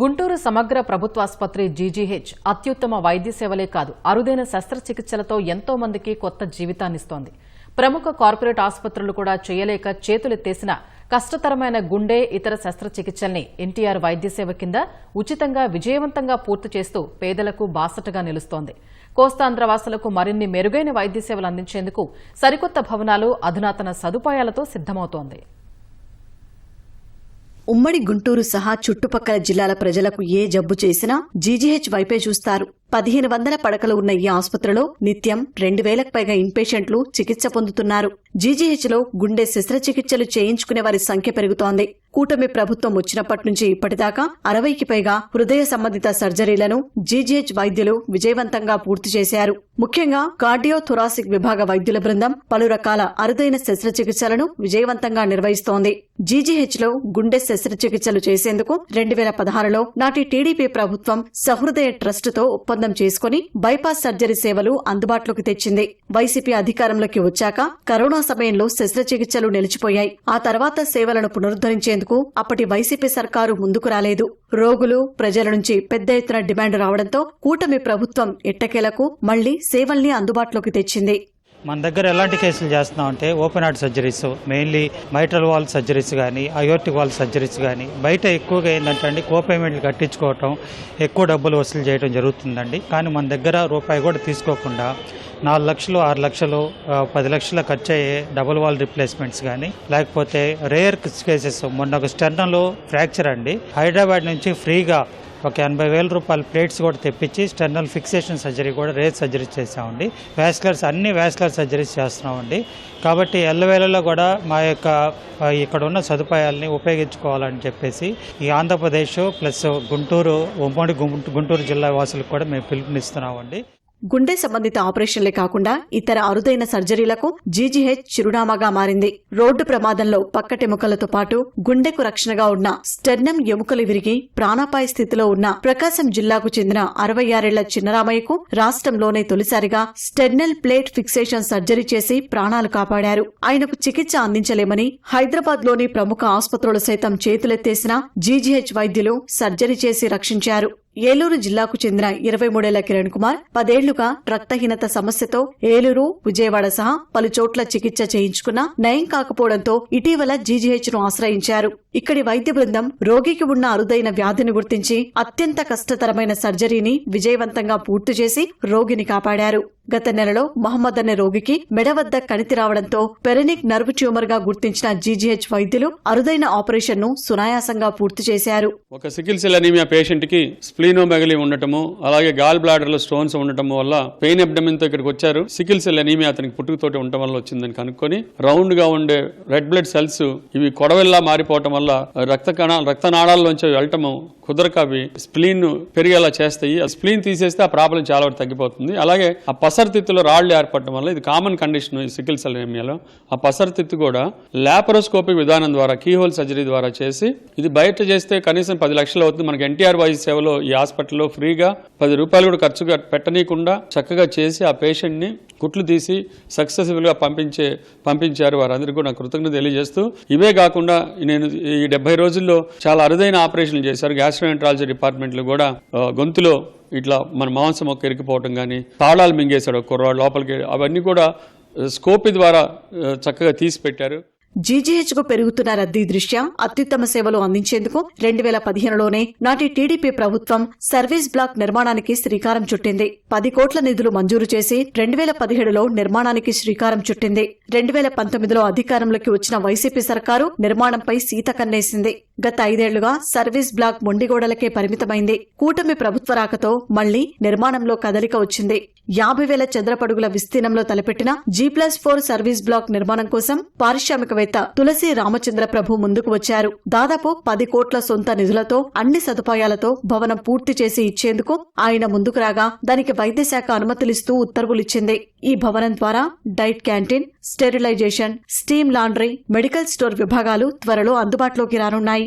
గుంటూరు సమగ్ర ప్రభుత్వాసుపత్రి జీజీహెచ్ అత్యుత్తమ వైద్య సేవలే కాదు అరుదైన శస్త్రచికిత్సలతో ఎంతో మందికి కొత్త జీవితాన్నిస్తోంది. ప్రముఖ కార్పొరేట్ ఆసుపత్రులు కూడా చేయలేక చేతులెత్తేసిన కష్టతరమైన గుండె ఇతర శస్త్రచికిత్సల్ని ఎన్టీఆర్ వైద్య సేవ కింద ఉచితంగా విజయవంతంగా పూర్తి చేస్తూ పేదలకు బాసటగా నిలుస్తోంది. కోస్తాంధ్ర వాసులకు మరిన్ని మెరుగైన వైద్య సేవలు అందించేందుకు సరికొత్త భవనాలు అధునాతన సదుపాయాలతో సిద్దమవుతోంది ఉమ్మడి గుంటూరు సహా చుట్టుపక్కల జిల్లాల ప్రజలకు ఏ జబ్బు చేసినా జీజీహెచ్ వైపే చూస్తారు. పదిహేను వందల పడకలు ఉన్న ఈ ఆసుపత్రిలో నిత్యం రెండు వేలకు పైగా ఇన్పేషెంట్లు చికిత్స పొందుతున్నారు. జీజీహెచ్లో గుండె శస్త్రచికిత్సలు చేయించుకునే వారి సంఖ్య పెరుగుతోంది. కూటమి ప్రభుత్వం వచ్చినప్పటి నుంచి ఇప్పటిదాకా అరవైకి పైగా హృదయ సంబంధిత సర్జరీలను జీజీహెచ్ వైద్యులు విజయవంతంగా పూర్తి చేశారు. ముఖ్యంగా కార్డియో థొరాసిక్ విభాగ వైద్యుల బృందం పలు రకాల అరుదైన శస్త్రచికిత్సలను విజయవంతంగా నిర్వహిస్తోంది. జీజీహెచ్లో గుండె శస్త్రచికిత్సలు చేసేందుకు రెండు వేల పదహారులో నాటి టీడీపీ ప్రభుత్వం సహృదయ ట్రస్టుతో ఒప్పందం ఒప్పందం చేసుకుని బైపాస్ సర్జరీ సేవలు అందుబాటులోకి తెచ్చింది. వైసీపీ అధికారంలోకి వచ్చాక కరోనా సమయంలో శస్త్రచికిత్సలు నిలిచిపోయాయి. ఆ తర్వాత సేవలను పునరుద్ధరించేందుకు అప్పటి వైసీపీ సర్కారు ముందుకు రాలేదు. రోగులు ప్రజల నుంచి పెద్ద ఎత్తున డిమాండ్ రావడంతో కూటమి ప్రభుత్వం ఎట్టకేలకు మళ్ళీ సేవల్ని అందుబాటులోకి తెచ్చింది. మన దగ్గర ఎలాంటి కేసులు చేస్తున్నాం అంటే open heart surgeries mainly mitral valve surgeries కానీ అయోర్టిక్ వాల్ సర్జరీస్ కానీ బయట ఎక్కువగా ఏంటంటే అండి కోపేమెంట్లు కట్టించుకోవటం ఎక్కువ డబ్బులు వసూలు చేయడం జరుగుతుందండి. కానీ మన దగ్గర రూపాయి కూడా తీసుకోకుండా నాలుగు లక్షలు ఆరు లక్షలు పది లక్షల ఖర్చు అయ్యే డబుల్ వాల్ రిప్లేస్మెంట్స్ కానీ లేకపోతే రేర్ కేసెస్ మొన్న ఒక స్టెర్నలో ఫ్రాక్చర్ అండి. హైదరాబాద్ నుంచి ఫ్రీగా ఒక ఎనభై వేల రూపాయల ప్లేట్స్ కూడా తెప్పించి స్టెర్నల్ ఫిక్సేషన్ సర్జరీ కూడా రేస్ సర్జరీ చేసామండి వ్యాస్కులర్స్ అన్ని వ్యాస్కులర్ సర్జరీస్ చేస్తున్నామండి. కాబట్టి ఎల్లవేళలో కూడా మా యొక్క ఇక్కడ ఉన్న సదుపాయాలని ఉపయోగించుకోవాలని చెప్పేసి ఈ ఆంధ్రప్రదేశ్ ప్లస్ గుంటూరు ఉమ్మడి గుంటూరు జిల్లా వాసులకు కూడా మేము పిలుపునిస్తున్నామండి. గుండె సంబంధిత ఆపరేషన్లే కాకుండా ఇతర అరుదైన సర్జరీలకు జీజీహెచ్ చిరునామాగా మారింది. రోడ్డు ప్రమాదంలో పక్కటెముకలతో పాటు గుండెకు రక్షణగా ఉన్న స్టెర్నం ఎముకలు విరిగి ప్రాణాపాయ స్థితిలో ఉన్న ప్రకాశం జిల్లాకు చెందిన అరవై ఆరేళ్ళ చిన్నరామయ్యకు రాష్ట్రంలోనే తొలిసారిగా స్టెర్నల్ ప్లేట్ ఫిక్సేషన్ సర్జరీ చేసి ప్రాణాలు కాపాడారు. ఆయనకు చికిత్స అందించలేమని హైదరాబాద్లోని ప్రముఖ ఆసుపత్రులు సైతం చేతులెత్తేసిన జీజీహెచ్ వైద్యులు సర్జరీ చేసి రక్షించారు. ఏలూరు జిల్లాకు చెందిన ఇరవై మూడేళ్ళ కిరణ్ కుమార్ పదేళ్ళుగా రక్తహీనత సమస్యతో ఏలూరు విజయవాడ సహా పలు చోట్ల చికిత్స చేయించుకున్నా నయం కాకపోవడంతో ఇటీవల జీజీహెచ్ను ఆశ్రయించారు. ఇక్కడి వైద్య బృందం రోగికి ఉన్న అరుదైన వ్యాధిని గుర్తించి అత్యంత కష్టతరమైన సర్జరీని విజయవంతంగా పూర్తి చేసి రోగిని కాపాడారు. గత నెలలో మహమ్మద్ అనే రోగికి మెడ వద్ద కణితి రావడంతో పెరెనిక్ నర్వ్ ట్యూమర్గా గుర్తించిన జీజీహెచ్ వైద్యులు అరుదైన ఆపరేషన్ను సునాయాసంగా పూర్తి చేశారు. ఒక సికిల్ సెల్ అనీమియా పేషెంట్కి స్ప్లీనోమెగలీ ఉండటము అలాగే గాల్ బ్లాడర్లో స్టోన్స్ ఉండటం వల్ల పెయిన్ అబ్డమిన్తో ఇక్కడికి వచ్చారు. సికిల్ సెల్ అనీమియా అతనికి పుట్టుకతోటి ఉండటం వల్ల వచ్చిందని కనుక్కొని రౌండ్గా ఉండే రెడ్ బ్లడ్ సెల్స్ ఇవి కొడవెల్లా మారిపోవటం వల్ల రక్త కణ రక్తనాళాల్లోంచి వెళ్ళటము కుదరక అవి స్ప్లీన్ పెరిగేలా చేస్తాయి. ఆ స్ప్లీన్ తీసేస్తే ఆ ప్రాబ్లం చాలా వరకు తగ్గిపోతుంది. అలాగే ఆ పసరతిత్తులో రాళ్ళు ఏర్పడటం వల్ల ఇది కామన్ కండిషన్ ఈ సికిల్ సెల్ అనీమియాలో ఆ పసరతిత్తు కూడా లాపరోస్కోపిక్ విధానం ద్వారా కీహోల్ సర్జరీ ద్వారా చేసి ఇది బయట చేస్తే కనీసం పది లక్షలు అవుతుంది. మనకి ఎన్టీఆర్ వైద్య సేవలో ఈ హాస్పిటల్లో ఫ్రీగా పది రూపాయలు కూడా ఖర్చుగా పెట్టనీయకుండా చక్కగా చేసి ఆ పేషెంట్ని కుట్లు తీసి సక్సెస్ఫుల్గా పంపించే పంపించారు వారందరికీ కూడా నా కృతజ్ఞత తెలియజేస్తూ ఇవే కాకుండా నేను ఈ డెబ్బై రోజుల్లో చాలా అరుదైన ఆపరేషన్లు చేశారు. గ్యాస్ట్రోఎంట్రాలజీ డిపార్ట్మెంట్లో కూడా గొంతులో ఇట్లా మన మాంసం ఒక ఇరికిపోవటం కానీ తాళాలు మింగేశాడు కుర్రాడు లోపలికి అవన్నీ కూడా స్కోపి ద్వారా చక్కగా తీసి పెట్టారు. జీజీహెచ్కు పెరుగుతున్న రద్దీ దృష్ట్యా అత్యుత్తమ సేవలు అందించేందుకు రెండు వేల పదిహేనులోనే నాటి టీడీపీ ప్రభుత్వం సర్వీస్ బ్లాక్ నిర్మాణానికి శ్రీకారం చుట్టింది. పది కోట్ల నిధులు మంజూరు చేసి రెండు వేల పదిహేడులో నిర్మాణానికి శ్రీకారం చుట్టింది. రెండు వేల పంతొమ్మిదిలో అధికారంలోకి వచ్చిన వైసీపీ సర్కారు నిర్మాణంపై సీత కన్నేసింది. గత ఐదేళ్ళుగా సర్వీస్ బ్లాక్ మొండిగోడలకే పరిమితమైంది. కూటమి ప్రభుత్వ రాకతో మళ్ళీ నిర్మాణంలో కదలిక వచ్చింది. యాభై వేల చదరపడుగుల విస్తీర్ణంలో తలపెట్టిన G plus four service block నిర్మాణం కోసం పారిశ్రామికవేత్త తులసి రామచంద్ర ప్రభు ముందుకు వచ్చారు. దాదాపు పది కోట్ల సొంత నిధులతో అన్ని సదుపాయాలతో భవనం పూర్తి చేసి ఇచ్చేందుకు ఆయన ముందుకు రాగా దానికి వైద్య శాఖ అనుమతులిస్తూ ఉత్తర్వులిచ్చింది. ఈ భవనం ద్వారా diet canteen sterilisation steam laundry medical store విభాగాలు త్వరలో అందుబాటులోకి రానున్నాయి.